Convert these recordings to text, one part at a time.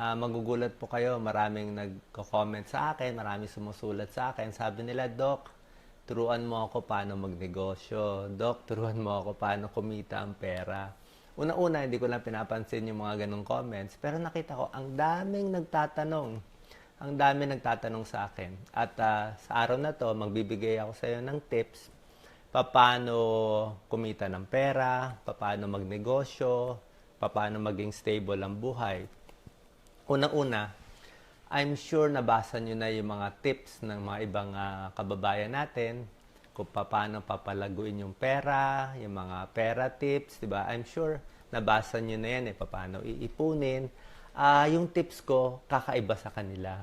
Ah, magugulat po kayo, maraming nagko-comment sa akin, maraming sumusulat sa akin. Sabi nila, Doc, turuan mo ako paano magnegosyo. Doc, turuan mo ako paano kumita ang pera. Una-una, hindi ko lang pinapansin yung mga ganong comments. Pero nakita ko, ang daming nagtatanong. Ang dami nagtatanong sa akin. At ah, sa araw na to, magbibigay ako sa iyo ng tips paano kumita ng pera, paano magnegosyo, paano maging stable ang buhay. Unang-una, I'm sure nabasa nyo na yung mga tips ng mga ibang ah, kababayan natin kung paano papalaguin yung pera, yung mga pera tips, di ba? I'm sure nabasa nyo na yan eh, paano iipunin. Ah, yung tips ko, kakaiba sa kanila.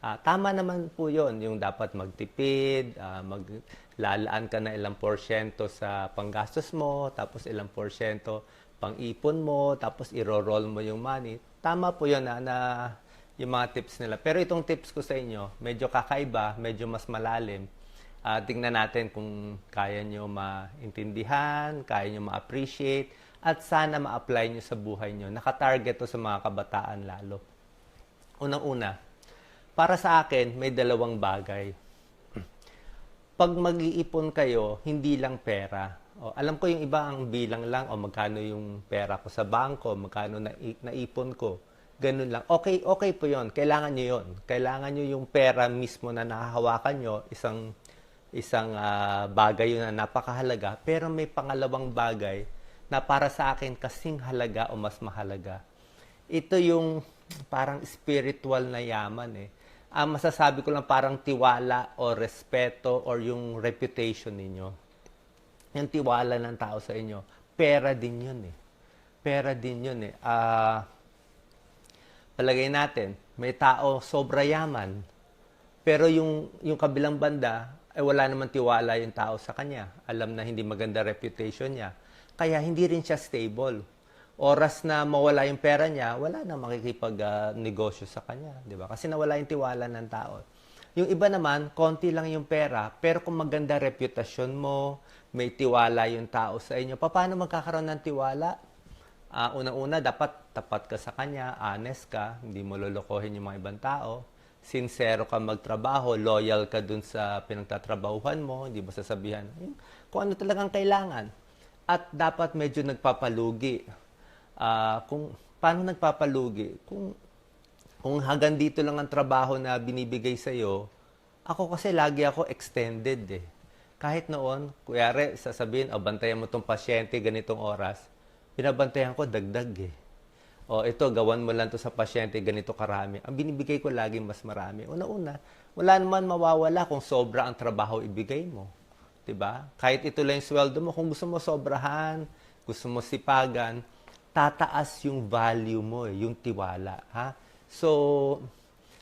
Ah, tama naman po yon yung dapat magtipid, ah, maglalaan ka na ilang porsyento sa panggastos mo, tapos ilang porsyento pang-ipon mo, tapos iro-roll mo yung money. Tama po yun na, na yung mga tips nila. Pero itong tips ko sa inyo, medyo kakaiba, medyo mas malalim. Ah, tingnan natin kung kaya nyo maintindihan, kaya nyo ma-appreciate, at sana ma-apply nyo sa buhay nyo. Nakatarget to sa mga kabataan lalo. Unang-una, para sa akin, may dalawang bagay. Pag mag-iipon kayo, hindi lang pera. O, alam ko yung iba ang bilang lang o magkano yung pera ko sa bangko, magkano na naipon ko. Ganun lang. Okay, okay po yon. Kailangan nyo yon. Kailangan nyo yung pera mismo na nahahawakan nyo, isang isang ah, bagay yun na napakahalaga. Pero may pangalawang bagay na para sa akin kasing halaga o mas mahalaga. Ito yung parang spiritual na yaman eh. Ang masasabi ko lang parang tiwala o respeto or yung reputation ninyo. Yung tiwala ng tao sa inyo. Pera din yun eh. Pera din yun eh. Ah, palagay natin, may tao sobra yaman. Pero yung, yung kabilang banda, ay wala naman tiwala yung tao sa kanya. Alam na hindi maganda reputation niya. Kaya hindi rin siya stable. Oras na mawala yung pera niya, wala na makikipag-negosyo sa kanya. Di ba? Kasi nawala yung tiwala ng tao. Yung iba naman, konti lang yung pera, pero kung maganda reputasyon mo, may tiwala yung tao sa inyo, paano magkakaroon ng tiwala? Ah, una-una, dapat tapat ka sa kanya, honest ka, hindi mo lolokohin yung mga ibang tao, sincero ka magtrabaho, loyal ka dun sa pinagtatrabahuhan mo, hindi mo sasabihan "Hmm, kung ano talagang kailangan. At dapat medyo nagpapalugi. Ah, kung paano nagpapalugi? Kung kung hanggang dito lang ang trabaho na binibigay sa iyo, ako kasi lagi ako extended eh. Kahit noon, kuyari, sasabihin, o bantayan mo tong pasyente ganitong oras, binabantayan ko dagdag eh. O ito, gawan mo lang to sa pasyente ganito karami. Ang binibigay ko lagi mas marami. Una-una, wala naman mawawala kung sobra ang trabaho ibigay mo. 'Di ba? Kahit ito lang yung sweldo mo, kung gusto mo sobrahan, gusto mo sipagan, tataas yung value mo, eh, yung tiwala. Ha? So,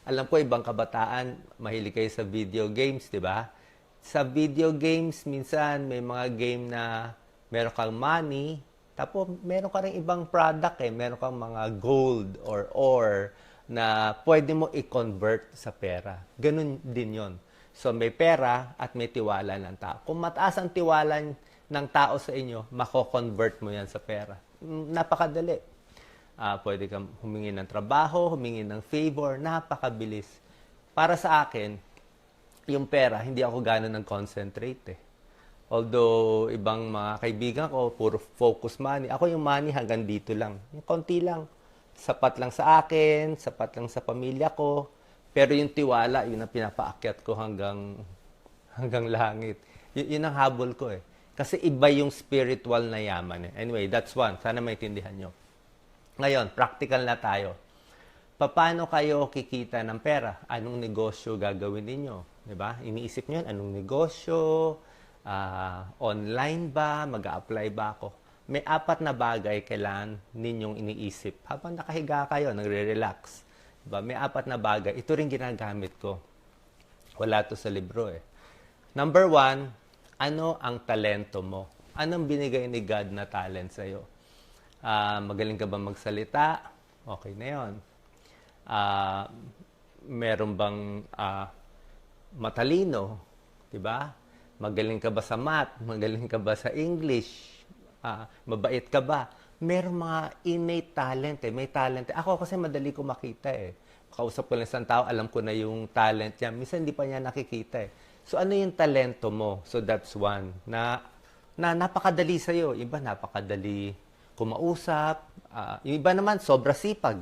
alam ko ibang kabataan, mahilig kayo sa video games, di ba? Sa video games, minsan may mga game na meron kang money, tapos meron ka rin ibang product eh, meron kang mga gold or ore na pwede mo i-convert sa pera. Ganun din yon. So may pera at may tiwala ng tao. Kung mataas ang tiwala ng tao sa inyo, mako-convert mo yan sa pera. Mm, Napakadali. Ah, pwede kang humingi ng trabaho, humingi ng favor, napakabilis. Para sa akin, yung pera, hindi ako gano'n nag-concentrate eh. Although, ibang mga kaibigan ko, puro focus money. Ako yung money hanggang dito lang. Yung konti lang. Sapat lang sa akin, sapat lang sa pamilya ko. Pero yung tiwala, yun ang pinapaakyat ko hanggang, hanggang langit. Y- yun ang habol ko eh. Kasi iba yung spiritual na yaman eh. Anyway, that's one. Sana maintindihan nyo. Ngayon, practical na tayo. Paano kayo kikita ng pera? Anong negosyo gagawin ninyo? 'Di ba? Iniisip niyo, anong negosyo? Ah, online ba? mag apply ba ako? May apat na bagay kailangan ninyong iniisip. Habang nakahiga kayo, nagre-relax. 'Di ba? May apat na bagay. Ito rin ginagamit ko. Wala to sa libro eh. Number one, ano ang talento mo? Anong binigay ni God na talent sa'yo? Ah, magaling ka ba magsalita? Okay na yon. Ah, meron bang ah, matalino? 'Di ba? Magaling ka ba sa math? Magaling ka ba sa English? Ah, mabait ka ba? Meron mga innate talent eh. May talent. eh. Ako kasi madali ko makita eh. Kausap ko lang isang tao, alam ko na yung talent niya. Minsan hindi pa niya nakikita eh. So ano yung talento mo? So that's one. Na, na napakadali sa'yo. Iba napakadali kumausap. Ah, yung iba naman, sobra sipag.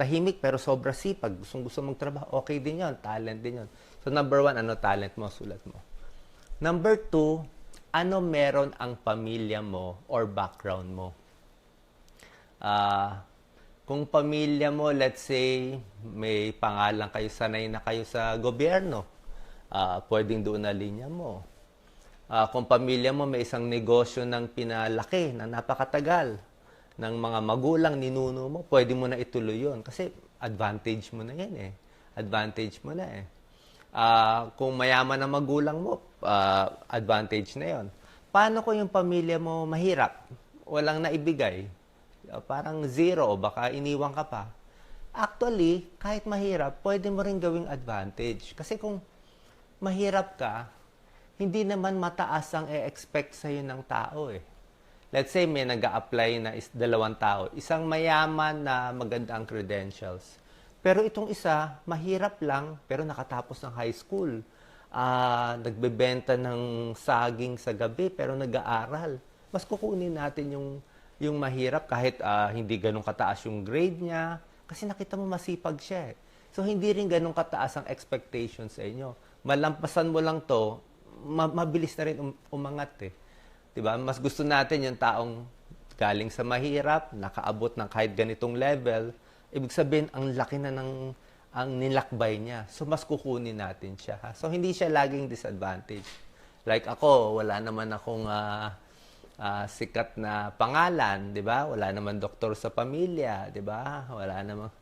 Tahimik pero sobra sipag. Gustong gusto magtrabaho. Okay din yon Talent din yon So number one, ano talent mo? Sulat mo. Number two, ano meron ang pamilya mo or background mo? Ah, kung pamilya mo, let's say, may pangalan kayo, sanay na kayo sa gobyerno, ah, pwedeng doon na linya mo. Ah, kung pamilya mo, may isang negosyo ng pinalaki na napakatagal ng mga magulang, ninuno mo, pwede mo na ituloy yun. Kasi advantage mo na yan eh. Advantage mo na eh. Ah, kung mayaman ang magulang mo, ah, advantage na yon. Paano kung yung pamilya mo mahirap? Walang naibigay? Ah, parang zero o baka iniwan ka pa. Actually, kahit mahirap, pwede mo rin gawing advantage. Kasi kung mahirap ka, hindi naman mataas ang e-expect sa'yo ng tao eh. Let's say may nag apply na is dalawang tao. Isang mayaman na maganda ang credentials. Pero itong isa, mahirap lang, pero nakatapos ng high school. Ah, nagbebenta ng saging sa gabi, pero nag-aaral. Mas kukunin natin yung, yung mahirap kahit ah, hindi ganun kataas yung grade niya. Kasi nakita mo masipag siya eh. So, hindi rin ganun kataas ang expectations sa inyo. Malampasan mo lang to, ma- mabilis na rin um- umangat eh. 'Di ba? Mas gusto natin yung taong galing sa mahirap, nakaabot ng kahit ganitong level, ibig sabihin ang laki na ng ang nilakbay niya. So mas kukunin natin siya. Ha? So hindi siya laging disadvantage. Like ako, wala naman akong ah, ah, sikat na pangalan, 'di ba? Wala naman doktor sa pamilya, 'di ba? Wala namang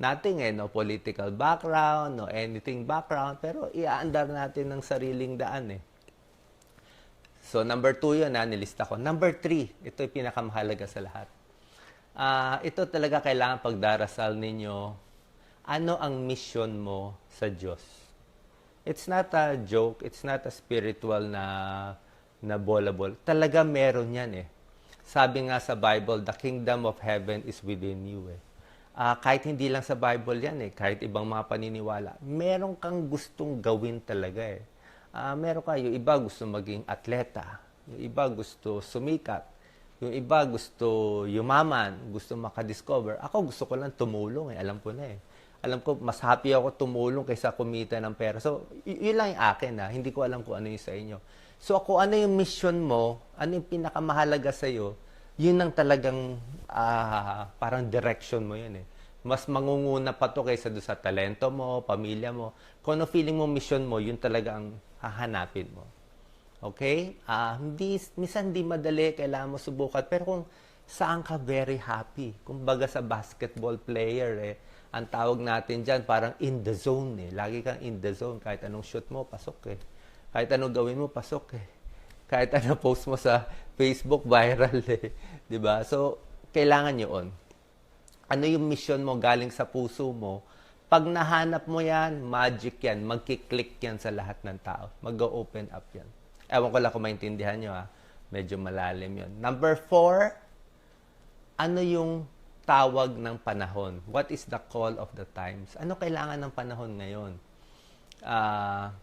nothing eh, no political background, no anything background, pero iaandar natin ng sariling daan eh. So, number two yun na nilista ko. Number three, ito yung pinakamahalaga sa lahat. Ah, ito talaga kailangan pagdarasal ninyo. Ano ang mission mo sa Diyos? It's not a joke. It's not a spiritual na na bola-bola. Talaga meron yan eh. Sabi nga sa Bible, the kingdom of heaven is within you eh. Ah, kahit hindi lang sa Bible yan eh, kahit ibang mga paniniwala, meron kang gustong gawin talaga eh. Ah, meron ka, yung iba gusto maging atleta, yung iba gusto sumikat, yung iba gusto yumaman, gusto makadiscover. Ako gusto ko lang tumulong eh, alam ko na eh. Alam ko, mas happy ako tumulong kaysa kumita ng pera. So, yun lang yung akin ha. Hindi ko alam kung ano yung sa inyo. So, ako, ano yung mission mo, ano yung pinakamahalaga sa'yo, yun ang talagang ah, parang direction mo yun eh. Mas mangunguna pa to kaysa doon sa talento mo, pamilya mo. Kung ano feeling mo, mission mo, yun talaga ang hahanapin mo. Okay? Ah, hindi, minsan hindi madali, kailangan mo subukan. Pero kung saan ka very happy, kumbaga sa basketball player eh, ang tawag natin dyan, parang in the zone eh. Lagi kang in the zone. Kahit anong shoot mo, pasok eh. Kahit anong gawin mo, pasok eh. Kahit anong post mo sa Facebook, viral eh. ba So, kailangan yun. Ano yung mission mo galing sa puso mo? Pag nahanap mo yan, magic yan. Magkiklik yan sa lahat ng tao. Mag-open up yan. Ewan ko lang kung maintindihan nyo ha. Medyo malalim yun. Number four, ano yung tawag ng panahon? What is the call of the times? Ano kailangan ng panahon ngayon? Ah,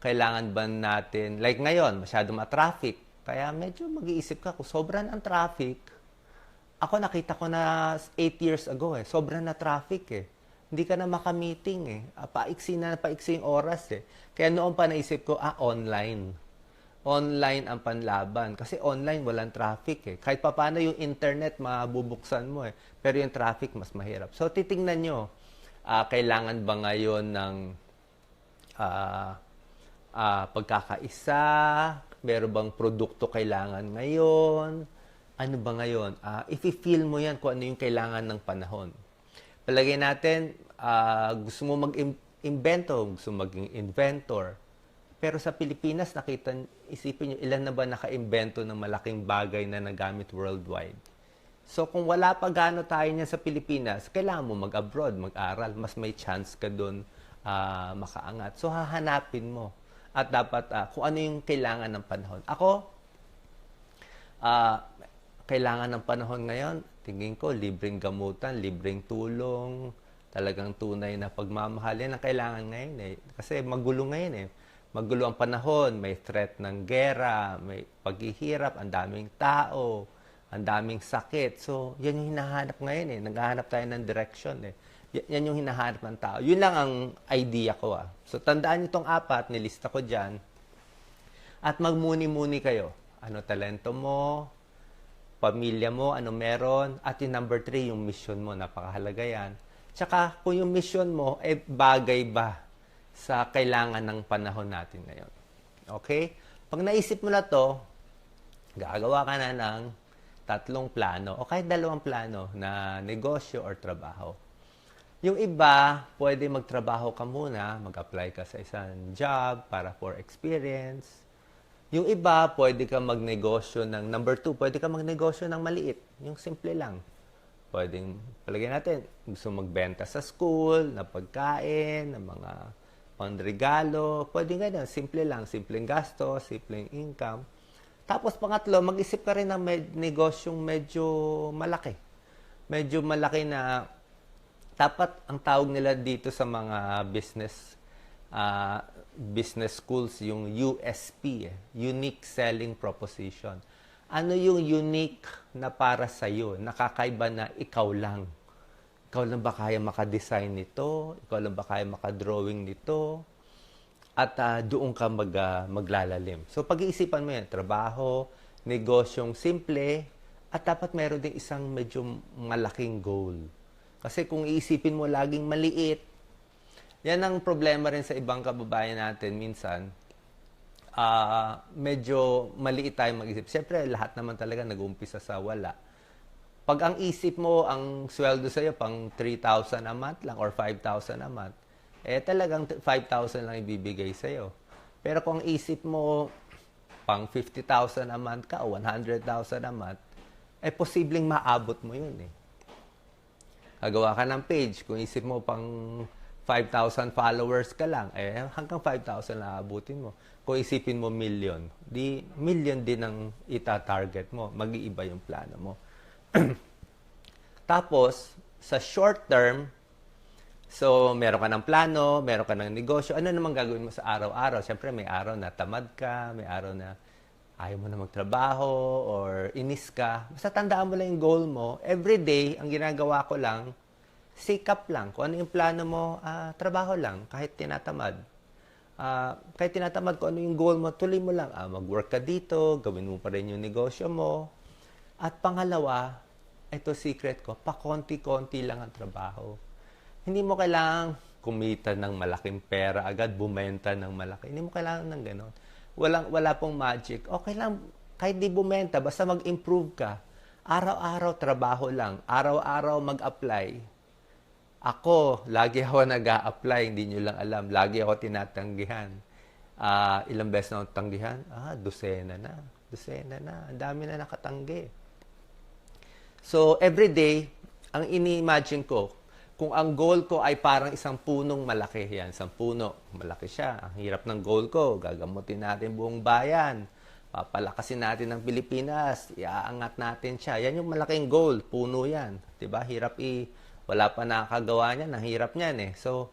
kailangan ba natin, like ngayon, masyado ma-traffic. Kaya medyo mag-iisip ka, kung sobran ang traffic, ako nakita ko na 8 years ago eh, sobran na traffic eh. Hindi ka na maka-meeting eh. Ah, Paiksi na, paiksi oras eh. Kaya noon pa naisip ko, ah, online. Online ang panlaban. Kasi online, walang traffic eh. Kahit pa paano yung internet, mabubuksan mo eh. Pero yung traffic, mas mahirap. So, titingnan nyo, ah, kailangan ba ngayon ng ah, ah, pagkakaisa? Meron bang produkto kailangan ngayon? Ano ba ngayon? Ah, if-feel mo yan kung ano yung kailangan ng panahon. Palagay natin, ah, gusto mo mag-invento, gusto maging inventor. Pero sa Pilipinas, nakita, isipin nyo, ilan na ba naka-invento ng malaking bagay na nagamit worldwide? So kung wala pa gaano tayo niyan sa Pilipinas, kailangan mo mag-abroad, mag-aral, mas may chance ka doon ah, makaangat. So hahanapin mo. At dapat ah, kung ano yung kailangan ng panahon. Ako, ah, kailangan ng panahon ngayon, tingin ko, libreng gamutan, libreng tulong, talagang tunay na pagmamahal. Yan ang kailangan ngayon eh. Kasi magulo ngayon eh. Magulo ang panahon, may threat ng gera, may paghihirap, ang daming tao, ang daming sakit. So, yan yung hinahanap ngayon eh. Naghahanap tayo ng direction eh. Yan yung hinahanap ng tao. Yun lang ang idea ko ah. So, tandaan niyo itong apat, nilista ko dyan. At magmuni-muni kayo. Ano talento mo, pamilya mo, ano meron, at yung number three, yung mission mo, napakahalaga yan. Tsaka, kung yung mission mo, eh, bagay ba sa kailangan ng panahon natin ngayon? Okay? Pag naisip mo na to, gagawa ka na ng tatlong plano o kahit dalawang plano na negosyo or trabaho. Yung iba, pwede magtrabaho ka muna, mag-apply ka sa isang job para for experience. Yung iba, pwede ka magnegosyo ng, number two, pwede ka magnegosyo ng maliit. Yung simple lang. Pwedeng, palagay natin, gusto magbenta sa school, na pagkain, ng mga panregalo. Pwede ganyan, simple lang, simpleng gasto, simpleng income. Tapos pangatlo, mag-isip ka rin ng med- negosyong medyo malaki. Medyo malaki na dapat ang tawag nila dito sa mga business ah, business schools yung USP, eh, unique selling proposition. Ano yung unique na para sa iyo, nakakaiba na ikaw lang. Ikaw lang ba kaya maka-design nito? Ikaw lang ba kaya maka-drawing nito? At ah, doon ka mag, ah, maglalalim. So pag-iisipan mo yan, trabaho, negosyong simple, at dapat meron din isang medyo malaking goal. Kasi kung iisipin mo laging maliit, yan ang problema rin sa ibang kababayan natin minsan. ah medyo maliit tayo mag-isip. Siyempre, lahat naman talaga nag-uumpisa sa wala. Pag ang isip mo, ang sweldo sa'yo, pang 3,000 a month lang or 5,000 a month, eh talagang 5,000 lang ibibigay sa'yo. Pero kung ang isip mo, pang 50,000 a month ka o 100,000 a month, eh posibleng maabot mo yun eh gagawa ka ng page. Kung isip mo pang 5,000 followers ka lang, eh hanggang 5,000 na abutin mo. Kung isipin mo million, di million din ang ita-target mo. Mag-iiba yung plano mo. Tapos, sa short term, so meron ka ng plano, meron ka ng negosyo, ano naman gagawin mo sa araw-araw? Siyempre, may araw na tamad ka, may araw na ayaw mo na magtrabaho or inis ka. Basta tandaan mo lang yung goal mo. Every day, ang ginagawa ko lang, sikap lang. Kung ano yung plano mo, ah, trabaho lang, kahit tinatamad. Ah, kahit tinatamad kung ano yung goal mo, tuloy mo lang. Ah, mag-work ka dito, gawin mo pa rin yung negosyo mo. At pangalawa, ito secret ko, pakonti-konti lang ang trabaho. Hindi mo kailangang kumita ng malaking pera agad, bumenta ng malaki. Hindi mo kailangan ng ganon. Walang, wala pong magic. Okay lang, kahit di bumenta, basta mag-improve ka. Araw-araw trabaho lang. Araw-araw mag-apply. Ako, lagi ako nag apply hindi nyo lang alam. Lagi ako tinatanggihan. Ah, ilang beses na ako tanggihan? Ah, dosena na. Dosena na. Ang dami na nakatanggi. So, every day, ang ini-imagine ko, kung ang goal ko ay parang isang punong malaki, yan, isang puno, malaki siya. Ang hirap ng goal ko, gagamutin natin buong bayan, papalakasin natin ng Pilipinas, iaangat natin siya. Yan yung malaking goal, puno yan. 'Di ba Hirap i, wala pa nakakagawa niyan, ang hirap niyan eh. So,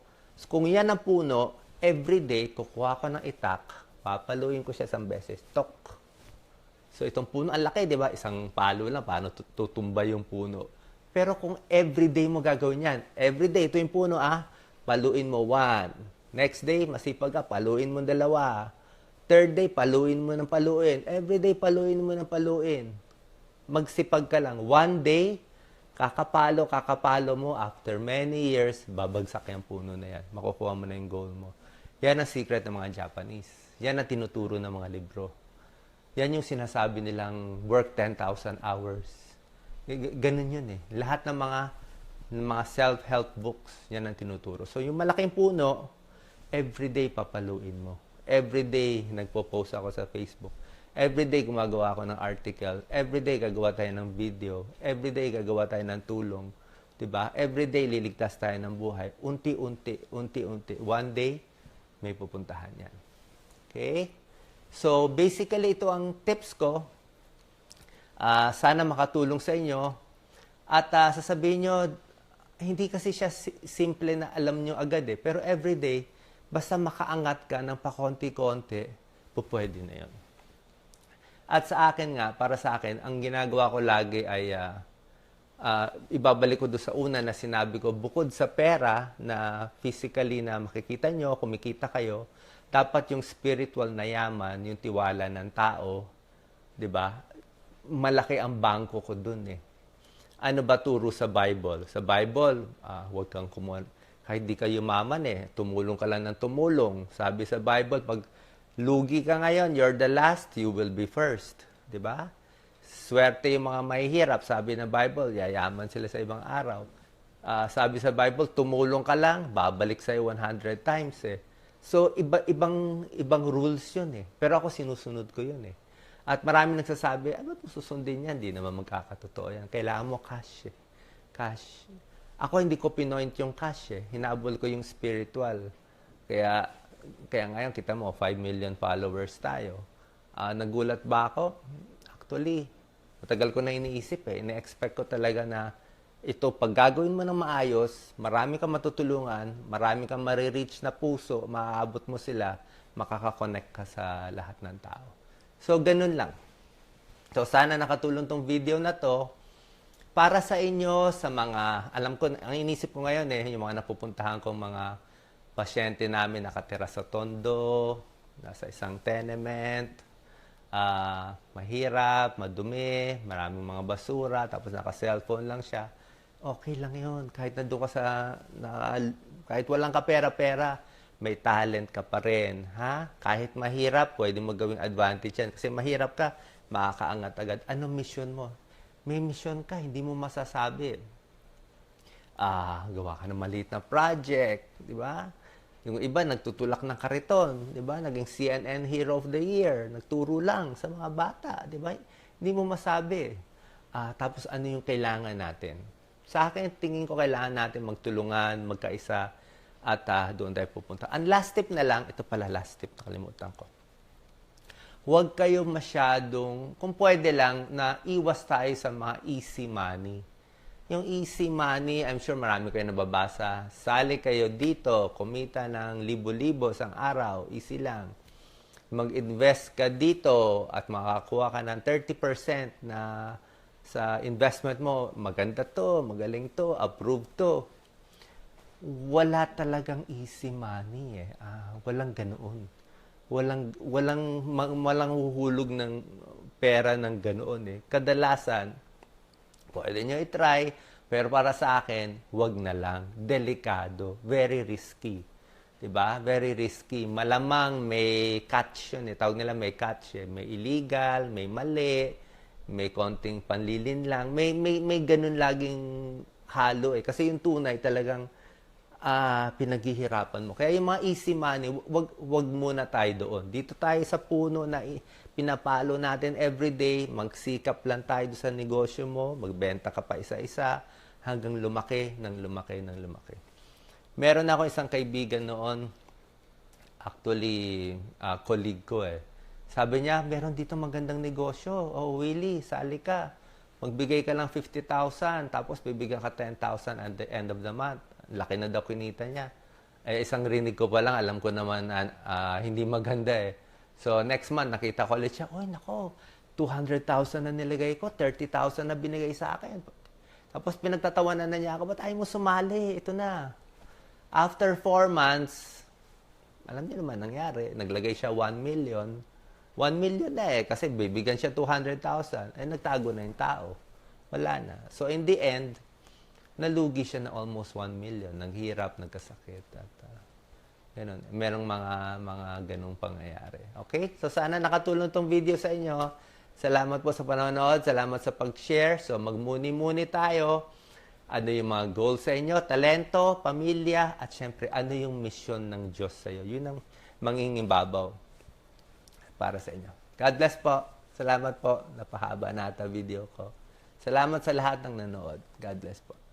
kung yan ang puno, every day, kukuha ko ng itak, papaluin ko siya isang beses, tok, So itong puno, ang laki, di ba? Isang palo lang, paano tut- tutumba yung puno. Pero kung everyday mo gagawin yan, everyday, ito yung puno, ah, paluin mo one. Next day, masipag ka, paluin mo dalawa. Third day, paluin mo ng paluin. Everyday, paluin mo ng paluin. Magsipag ka lang. One day, kakapalo, kakapalo mo, after many years, babagsak yung puno na yan. Makukuha mo na yung goal mo. Yan ang secret ng mga Japanese. Yan ang tinuturo ng mga libro. Yan yung sinasabi nilang work 10,000 hours. Ganun yun eh. Lahat ng mga ng mga self-help books, yan ang tinuturo. So yung malaking puno, everyday papaluin mo. Everyday nagpo-post ako sa Facebook. Everyday gumagawa ako ng article. Everyday gagawa tayo ng video. Everyday gagawa tayo ng tulong. 'Di ba? Everyday liligtas tayo ng buhay. Unti-unti, unti-unti. One day may pupuntahan 'yan. Okay? So, basically, ito ang tips ko. Ah, sana makatulong sa inyo. At ah, sasabihin nyo, hindi kasi siya si- simple na alam nyo agad eh. Pero everyday, basta makaangat ka ng pakonti-konti, pupwede na yun. At sa akin nga, para sa akin, ang ginagawa ko lagi ay ah, ah, ibabalik ko doon sa una na sinabi ko, bukod sa pera na physically na makikita nyo, kumikita kayo, dapat yung spiritual na yaman, yung tiwala ng tao, di ba? Malaki ang bangko ko doon eh. Ano ba turo sa Bible? Sa Bible, ah, huwag kang kumuha. Kahit di ka yumaman eh, tumulong ka lang ng tumulong. Sabi sa Bible, pag lugi ka ngayon, you're the last, you will be first. Di ba? Swerte yung mga mahihirap. Sabi ng Bible, yayaman sila sa ibang araw. Ah, sabi sa Bible, tumulong ka lang, babalik sa'yo 100 times eh. So, iba, ibang, ibang rules yun eh. Pero ako sinusunod ko yun eh. At marami nagsasabi, ano to susundin yan? Hindi naman magkakatotoo yan. Kailangan mo cash eh. Cash. Ako hindi ko pinoint yung cash eh. Hinabol ko yung spiritual. Kaya, kaya ngayon kita mo, 5 million followers tayo. Ah, nagulat ba ako? Actually, matagal ko na iniisip eh. Ine-expect ko talaga na ito, pag gagawin mo ng maayos, marami kang matutulungan, marami kang marireach na puso, maaabot mo sila, makakakonect ka sa lahat ng tao. So, ganun lang. So, sana nakatulong tong video na to para sa inyo, sa mga, alam ko, ang inisip ko ngayon eh, yung mga napupuntahan kong mga pasyente namin nakatira sa tondo, nasa isang tenement, ah, mahirap, madumi, maraming mga basura, tapos naka-cellphone lang siya. Okay lang yun. Kahit nandun ka sa, na, kahit walang kapera-pera, may talent ka pa rin. Ha? Kahit mahirap, pwede mo gawing advantage yan. Kasi mahirap ka, makakaangat agad. Anong mission mo? May mission ka, hindi mo masasabi. Ah, gawa ka ng maliit na project, di ba? Yung iba nagtutulak ng kariton, di ba? Naging CNN Hero of the Year, nagturo lang sa mga bata, di ba? Hindi mo masabi. Ah, tapos ano yung kailangan natin? Sa akin, tingin ko kailangan natin magtulungan, magkaisa, at ah, doon tayo pupunta. Ang last tip na lang, ito pala last tip, nakalimutan ko. Huwag kayo masyadong, kung pwede lang, na iwas tayo sa mga easy money. Yung easy money, I'm sure marami kayo nababasa. Sali kayo dito, kumita ng libo-libo sa araw, easy lang. Mag-invest ka dito at makakakuha ka ng 30% na sa investment mo, maganda to, magaling to, approved to. Wala talagang easy money eh. Ah, walang ganoon. Walang walang walang huhulog ng pera ng ganoon eh. Kadalasan pwede nyo i-try, pero para sa akin, wag na lang. Delikado. Very risky. 'Di ba? Very risky. Malamang may catch yun eh. Tawag nila may catch eh. May illegal, may mali, may konting panlilin lang. May, may, may ganun laging halo eh. Kasi yung tunay talagang ah pinaghihirapan mo. Kaya yung mga easy money, wag wag muna tayo doon. Dito tayo sa puno na pinapalo natin every day, magsikap lang tayo sa negosyo mo, magbenta ka pa isa-isa hanggang lumaki, ng lumaki, ng lumaki. Meron ako isang kaibigan noon, actually, ah, colleague ko eh. Sabi niya, meron dito magandang negosyo. Oh, Willie, sali ka. Magbigay ka lang 50,000, tapos bibigyan ka 10,000 at the end of the month. Laki na daw kinita niya. Eh, isang rinig ko pa lang, alam ko naman ah, hindi maganda eh. So, next month, nakita ko ulit siya, Uy, nako, 200,000 na nilagay ko, 30,000 na binigay sa akin. Tapos pinagtatawanan na niya ako, ba't ayaw mo sumali? Ito na. After four months, alam niyo naman nangyari, naglagay siya 1 million. 1 million na eh, kasi bibigyan siya 200,000. Eh, nagtago na yung tao. Wala na. So, in the end, nalugi siya na almost 1 million. Naghirap, nagkasakit. At, ah, ganun. Merong mga, mga ganung pangyayari. Okay? So, sana nakatulong tong video sa inyo. Salamat po sa panonood. Salamat sa pag-share. So, magmuni-muni tayo. Ano yung mga goals sa inyo? Talento, pamilya, at syempre, ano yung mission ng Diyos sa iyo? Yun ang mangingimbabaw para sa inyo. God bless po. Salamat po. Napahaba na ata video ko. Salamat sa lahat ng nanood. God bless po.